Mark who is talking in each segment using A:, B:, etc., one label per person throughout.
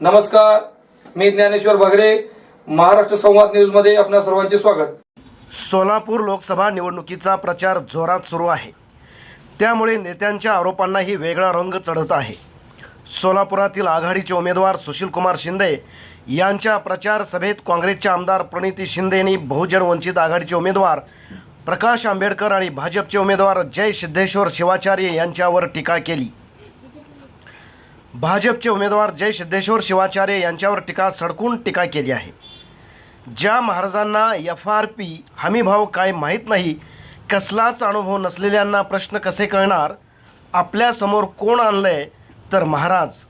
A: नमस्कार मी ज्ञानेश्वर भगरे महाराष्ट्र संवाद न्यूजमध्ये आपणा सर्वांचे स्वागत.
B: सोलापूर लोकसभा निवडणुकीचा प्रचार जोरात सुरू आहे. त्यामुळे नेत्यांच्या आरोपांनाही वेगळा रंग चढत आहे. सोलापुरातील आघाडीचे उमेदवार सुशीलकुमार शिंदे यांच्या प्रचार सभेत काँग्रेसचे आमदार प्रणिती शिंदे यांनी बहुजन वंचित आघाडीचे उमेदवार प्रकाश आंबेडकर आणि भाजपचे उमेदवार जय सिद्धेश्वर शिवाचार्य यांच्यावर टीका केली. भाजपचे उमेदवार जय सिद्धेश्वर शिवाचार्य यांच्यावर टीका सडकून टीका केली आहे. ज्या महाराजांना एफ आर पी हमीभाव काय माहीत नाही कसलाच अनुभव नसलेल्यांना प्रश्न कसे कळणार आपल्यासमोर कोण आणलं आहे तर महाराज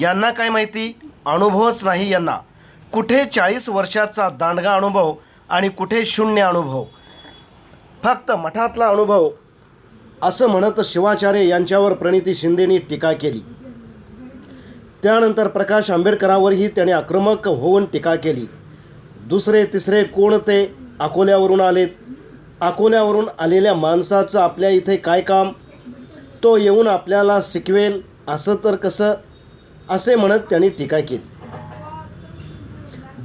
B: यांना काय माहिती? अनुभवच नाही यांना. कुठे चाळीस वर्षाचा दांडगा अनुभव आणि कुठे शून्य अनुभव? फक्त मठातला अनुभव असं म्हणत शिवाचार्य यांच्यावर प्रणिती शिंदेनी टीका केली. त्यानंतर प्रकाश आंबेडकरावरही त्याने आक्रमक होऊन टीका केली. दुसरे तिसरे कोण ते? अकोल्यावरून आलेत अकोल्यावरून आलेल्या माणसाचं आपल्या इथे काय काम? तो येऊन आपल्याला शिकवेल असं तर कसं? असे म्हणत त्यांनी टीका केली.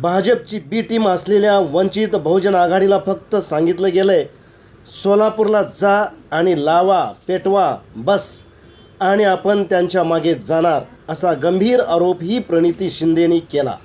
B: भाजपची बी टीम असलेल्या वंचित बहुजन आघाडीला फक्त सांगितलं गेलं आहे सोलापूरला जा आणि लावा पेटवा बस. आणि आपण त्यांच्या मागे जाणार असा गंभीर आरोपही प्रणिती शिंदेनी केला.